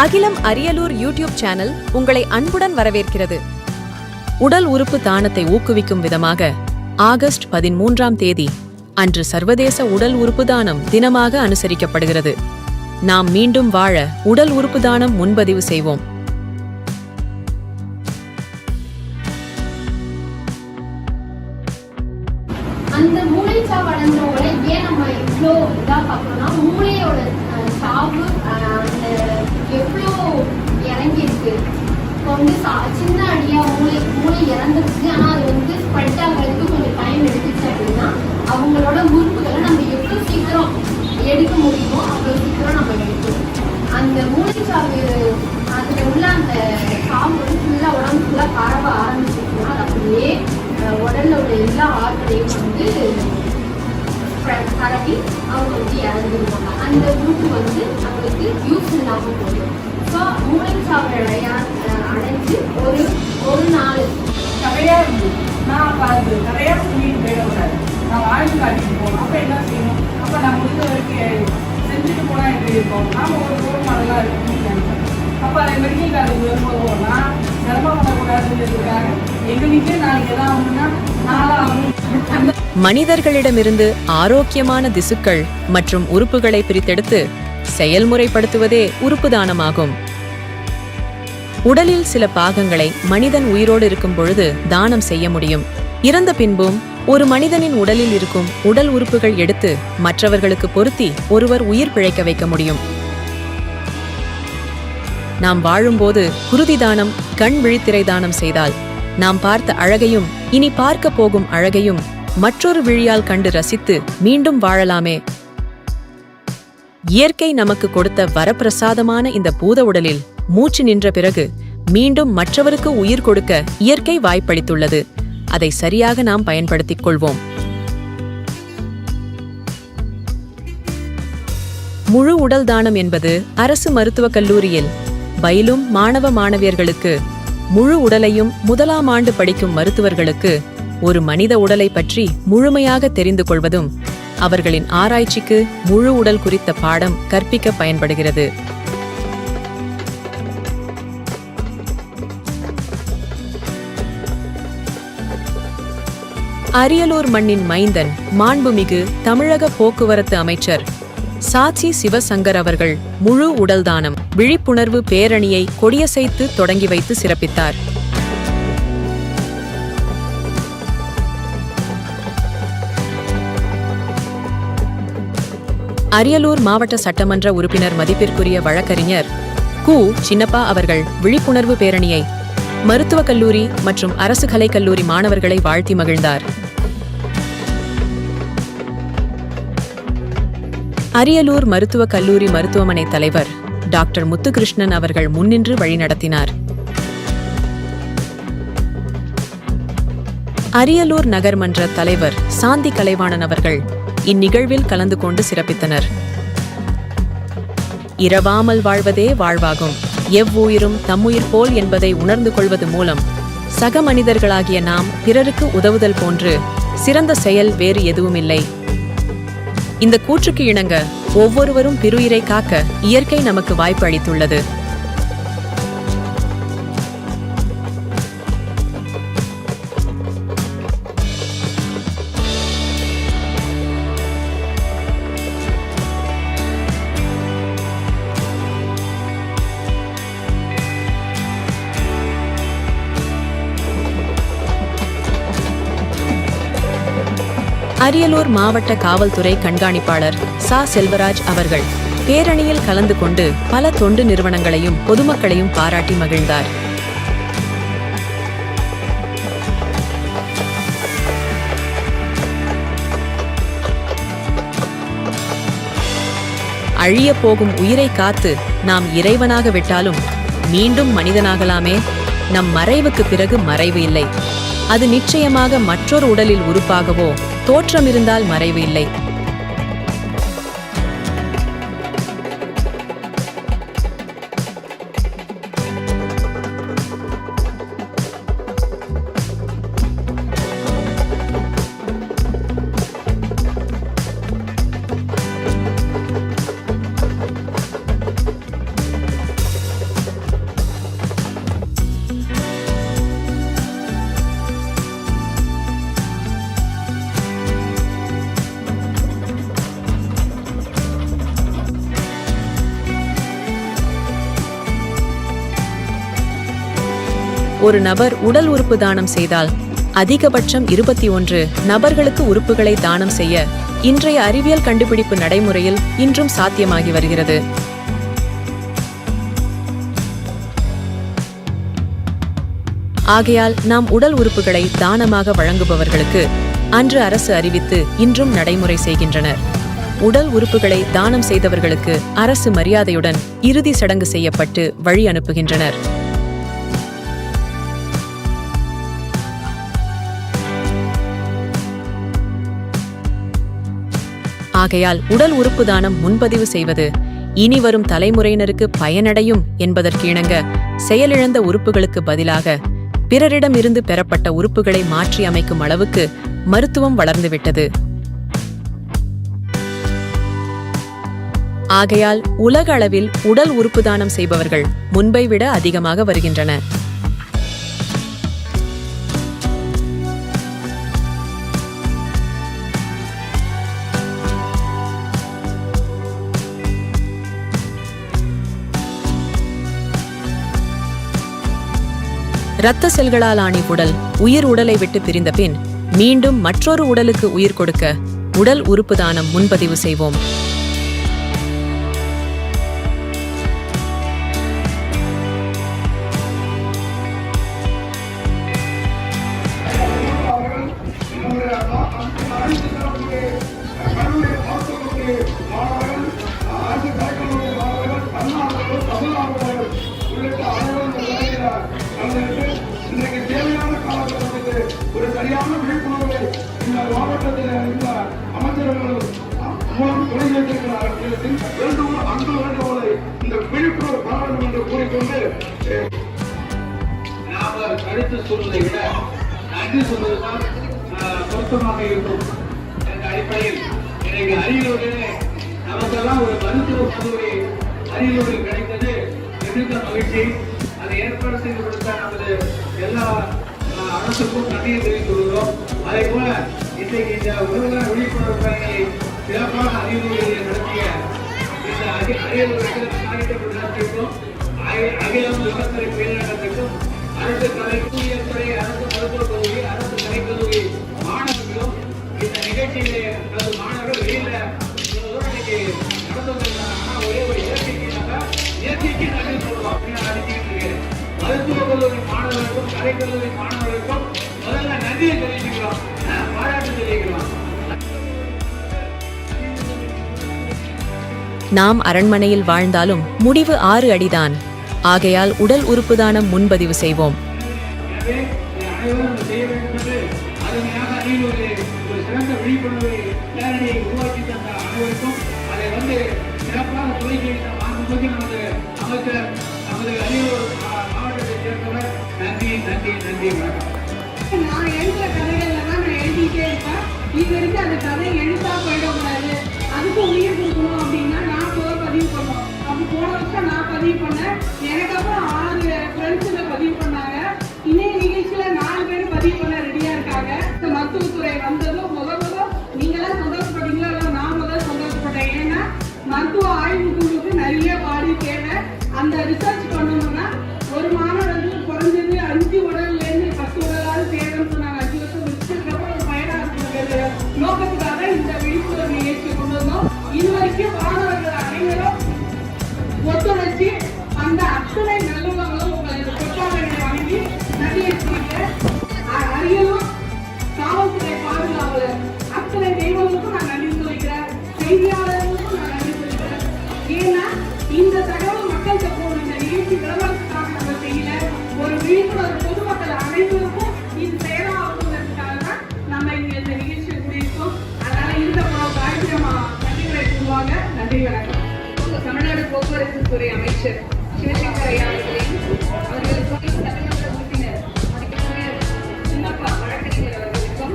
அகிலம் Ariyalur YouTube channel உங்களை அன்புடன் வரவேற்கிறது. உடல் உறுப்பு தானத்தை ஊக்குவிக்கும் விதமாக ஆகஸ்ட் பதிமூன்றாம் தேதி அன்று சர்வதேச உடல் உறுப்பு தானம் தினமாக அனுசரிக்கப்படுகிறது. நாம் மீண்டும் வாழ உடல் உறுப்பு தானம் முன்பதிவு செய்வோம். இப்போ வந்து சா- சின்ன அடியா மூளை மூளை இறந்துருச்சு. ஆனால் அது வந்து ஸ்ப்ரெட் ஆகிறதுக்கு கொஞ்சம் டைம் எடுத்துச்சு அப்படின்னா அவங்களோட உறுப்புகளை நம்ம எவ்வளோ சீக்கிரம் எடுக்க முடியுமோ அவ்வளோ சீக்கிரம் நம்ம எடுக்கணும். அந்த மூளைச்சாவு அதில் உள்ள அந்த சாவு வந்து ஃபுல்லாக உடம்பு ஃபுல்லாக பரவ ஆரம்பிச்சிருக்குன்னா அது அப்படியே அஹ், உடல்ல உள்ள எல்லா ஆட்களையும் வந்து பரவி அவங்க வந்து இறந்துருவாங்க. அந்த உறுப்பு வந்து நம்மளுக்கு யூஸ் இல்லாமல் போயிடும் ஸோ மூளைச்சாவு அடையா ஒரு ஒரு நாள் நிறையா இருந்தது நான் பார்த்து நிறையா சொல்லிட்டு போயிடக்கூடாது நான் வாழ்ந்து காட்டிட்டு போகணும். அப்போ என்ன செய்யணும்? அப்போ நான் முடிஞ்ச வரைக்கும் செஞ்சுட்டு போனால் எப்படி இருக்கும்? நாம ஒரு ரோல் மாடலாக இருக்கணும்னு நினைப்பேன் அப்போ அதை மெடிக்கல் காலேஜ் வரும்போது நான் சிரமம் பண்ணக்கூடாதுன்றதுக்காக எங்கள் வீட்டிலே நாளைக்கு எதாவது ஆகணும்னா நாளாகும் அந்த மனிதர்களிடமிருந்து ஆரோக்கியமான திசுக்கள் மற்றும் உறுப்புகளை பிரித்தெடுத்து செயல்முறைப்படுத்துவதே உறுப்பு தானமாகும். உடலில் சில பாகங்களை மனிதன் உயிரோடு இருக்கும் பொழுது தானம் செய்ய முடியும். இறந்த பின்பும் ஒரு மனிதனின் உடலில் இருக்கும் உடல் உறுப்புகள் எடுத்து மற்றவர்களுக்கு பொருத்தி ஒருவர் உயிர் பிழைக்க வைக்க முடியும். நாம் வாழும்போது குருதி தானம் கண் விழித்திரை தானம் செய்தால் நாம் பார்த்த அழகையும் இனி பார்க்க போகும் அழகையும் மற்றொரு விழியால் கண்டு ரசித்து மீண்டும் வாழலாமே. இயற்கை நமக்கு கொடுத்த வரப்பிரசாதமான இந்த பூத உடலில் மூச்சு நின்ற பிறகு மீண்டும் மற்றவருக்கு உயிர் கொடுக்க இயற்கை வாய்ப்பளித்துள்ளது. அதை சரியாக நாம் பயன்படுத்திக் கொள்வோம். முழு உடல் தானம் என்பது அரசு மருத்துவக் கல்லூரியில் பயிலும் மாணவ மாணவியர்களுக்கு முழு உடலையும் முதலாம் ஆண்டு படிக்கும் மருத்துவர்களுக்கு ஒரு மனித உடலை பற்றி முழுமையாக தெரிந்து கொள்வதும் அவர்களின் ஆராய்ச்சிக்கு முழு உடல் குறித்த பாடம் கற்பிக்க பயன்படுகிறது. அரியலூர் மண்ணின் மைந்தன் மாண்புமிகு தமிழக போக்குவரத்து அமைச்சர் சாட்சி சிவசங்கர் அவர்கள் முழு உடல்தானம் விழிப்புணர்வு பேரணியை கொடியசைத்து தொடங்கி வைத்து சிறப்பித்தார். அரியலூர் மாவட்ட சட்டமன்ற உறுப்பினர் மதிப்பிற்குரிய வழக்கறிஞர் கு. சின்னப்பா அவர்கள் விழிப்புணர்வு பேரணியை மருத்துவக் கல்லூரி மற்றும் அரசு கலை கல்லூரி மாணவர்களை வாழ்த்தி மகிழ்ந்தார். அரியலூர் மருத்துவக் கல்லூரி மருத்துவமனை தலைவர் டாக்டர் முத்துகிருஷ்ணன் அவர்கள் முன்னின்று வழிநடத்தினார். அரியலூர் நகர்மன்ற தலைவர் சாந்தி கலைவாணன் அவர்கள் இந்நிகழ்வில் கலந்து கொண்டு சிறப்பித்தனர். இரவாமல் வாழ்வதே வாழ்வாகும். எவ்வுயிரும் தம்முயிர் போல் என்பதை உணர்ந்து கொள்வது மூலம் சக மனிதர்களாகிய நாம் பிறருக்கு உதவுதல் போன்று சிறந்த செயல் வேறு எதுவுமில்லை. இந்த கூற்றுக்கு இணங்க ஒவ்வொருவரும் பிறுயிரை காக்க இயற்கை நமக்கு வாய்ப்பு அளித்துள்ளது அரியலூர் மாவட்ட காவல்துறை கண்காணிப்பாளர் சா. செல்வராஜ் அவர்கள் பேரணியில் கலந்து கொண்டு பல தொண்டு நிறுவனங்களையும் பொதுமக்களையும் பாராட்டி மகிழ்ந்தார். அழியப் போகும் உயிரை காத்து நாம் இறைவனாக விட்டாலும் மீண்டும் மனிதனாகலாமே? நம் மறைவுக்கு பிறகு மறைவு இல்லை. அது நிச்சயமாக மற்றொரு உடலில் உறுப்பாகவோ தோற்றம் இருந்தால் மறைவு இல்லை. ஒரு நபர் உடல் உறுப்பு தானம் செய்தால் அதிகபட்சம் இருபத்தி ஒன்று நபர்களுக்கு உறுப்புகளை தானம் செய்ய இன்றைய அறிவியல் கண்டுபிடிப்பு நடைமுறையில் இன்றும் சாத்தியமாகி வருகிறது. ஆகையால் நாம் உடல் உறுப்புகளை தானமாக வழங்குபவர்களுக்கு அன்று அரசு அறிவித்து இன்றும் நடைமுறை செய்கின்றனர். உடல் உறுப்புகளை தானம் செய்தவர்களுக்கு அரசு மரியாதையுடன் இறுதி சடங்கு செய்யப்பட்டு வழி அனுப்புகின்றனர். ஆகையால் உடல் உறுப்பு தானம் முன்பதிவு செய்வது இனி வரும் தலைமுறையினருக்கு பயனடையும் என்பதற்கு இணங்க செயலிழந்த உறுப்புகளுக்கு பதிலாக பிறரிடமிருந்து பெறப்பட்ட உறுப்புகளை மாற்றி அமைக்கும் அளவுக்கு மருத்துவம் வளர்ந்துவிட்டது. ஆகையால் உலக அளவில் உடல் உறுப்பு தானம் செய்பவர்கள் முன்பை விட அதிகமாக வருகின்றன இரத்த செல்களால் ஆணி உடல் உயிர் உடலை விட்டு பிரிந்த பின் மீண்டும் மற்றொரு உடலுக்கு உயிர் கொடுக்க உடல் உறுப்பு தானம் முன்பதிவு செய்வோம். அமைச்சர்கள் மூலம் தொடங்கி வைத்திருக்கிறார்கள் வேண்டும் அன்பு வேண்டுகோளை இந்த விழிப்புணர்வு பெற வேண்டும் என்று கூறிக்கொண்டு நாம கருத்து சொல்வதை விட நன்றி சொல்வதுதான் பொருத்தமாக இருக்கும் என்ற அடிப்படையில் எனக்கு அரியலூரிலே நமக்கெல்லாம் ஒரு மருத்துவ கல்லூரி அரியலூரில் கிடைத்தது மிகுந்த மகிழ்ச்சி அதை ஏற்பாடு செய்து கொடுத்த நமது எல்லா அரசுக்கும் நன்றியை அதே போல இன்றைக்கு இந்த உலக விழிப்புணர்வு பயணியை சிறப்பாக அரியலூரில் நடத்திய இந்த அகி- அரியலூர் காரியத்தை நடத்தியிருக்கோம் அகிலம் விவசாய பேரிடத்திற்கும் அரசு கலை துறை அரசு மருத்துவக் கல்லூரி அரசு கலைக்கல்லூரி மாணவர்களும் இந்த நிகழ்ச்சியிலே நமது மாணவர்கள் வெளியில இன்னைக்கு நடந்து வந்திருக்காங்க. ஆனா ஒரே ஒரு இயற்கைக்கு நம்ம இயற்கைக்கு நன்றி சொல்றோம் அப்படின்னு நான் மருத்துவக் கல்லூரி மாணவர்களுக்கும் கலைக்கல்லூரி மாணவர்கள் நாம் அரண்மனையில் வாழ்ந்தாலும் முடிவு ஆறு அடிதான். ஆகையால் உடல் உறுப்பு தானம் முன்பதிவு செய்வோம். நன்றி நன்றி நன்றி வணக்கம் நான் எழுதுற நான் எழுதிட்டே இருப்பேன்? இது வரைக்கும் அந்த கதை எழுத்தா போயிடக்கூடாது. அதுக்கு உரிய மருத்துவ ஆய்வு குழுவுக்கு நிறைய பாடி தேவை அந்த ரிசர்ச் பண்ணணும்னா ஒரு மாணவர் நன்றிகளை நன்றி வணக்கம். தமிழ்நாடு போக்குவரத்து துறை அமைச்சர் சிவசங்கர் ஐயா அவர்களையும் அவர்கள் துணை சட்டமன்ற உறுப்பினர் சின்னப்பா வழக்கறிஞர் அவர்களுக்கும்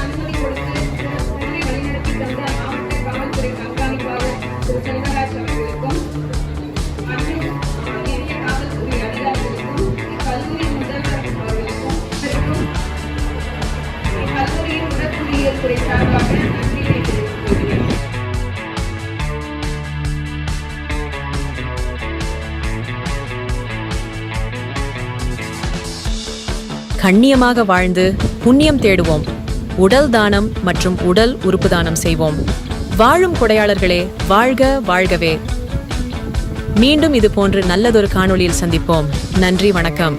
அனுமதி கொடுத்து வழிநடத்தி தந்த மாவட்ட காவல்துறை கண்காணிப்பாளர் திரு செல்வராஜ் கண்ணியமாக வாழ்ந்து புண்ணியம் தேடுவோம். உடல் தானம் மற்றும் உடல் உறுப்பு தானம் செய்வோம். வாழும் கொடையாளர்களே வாழ்க வாழ்கவே. மீண்டும் இது போன்று நல்லதொரு காணொளியில் சந்திப்போம். நன்றி வணக்கம்.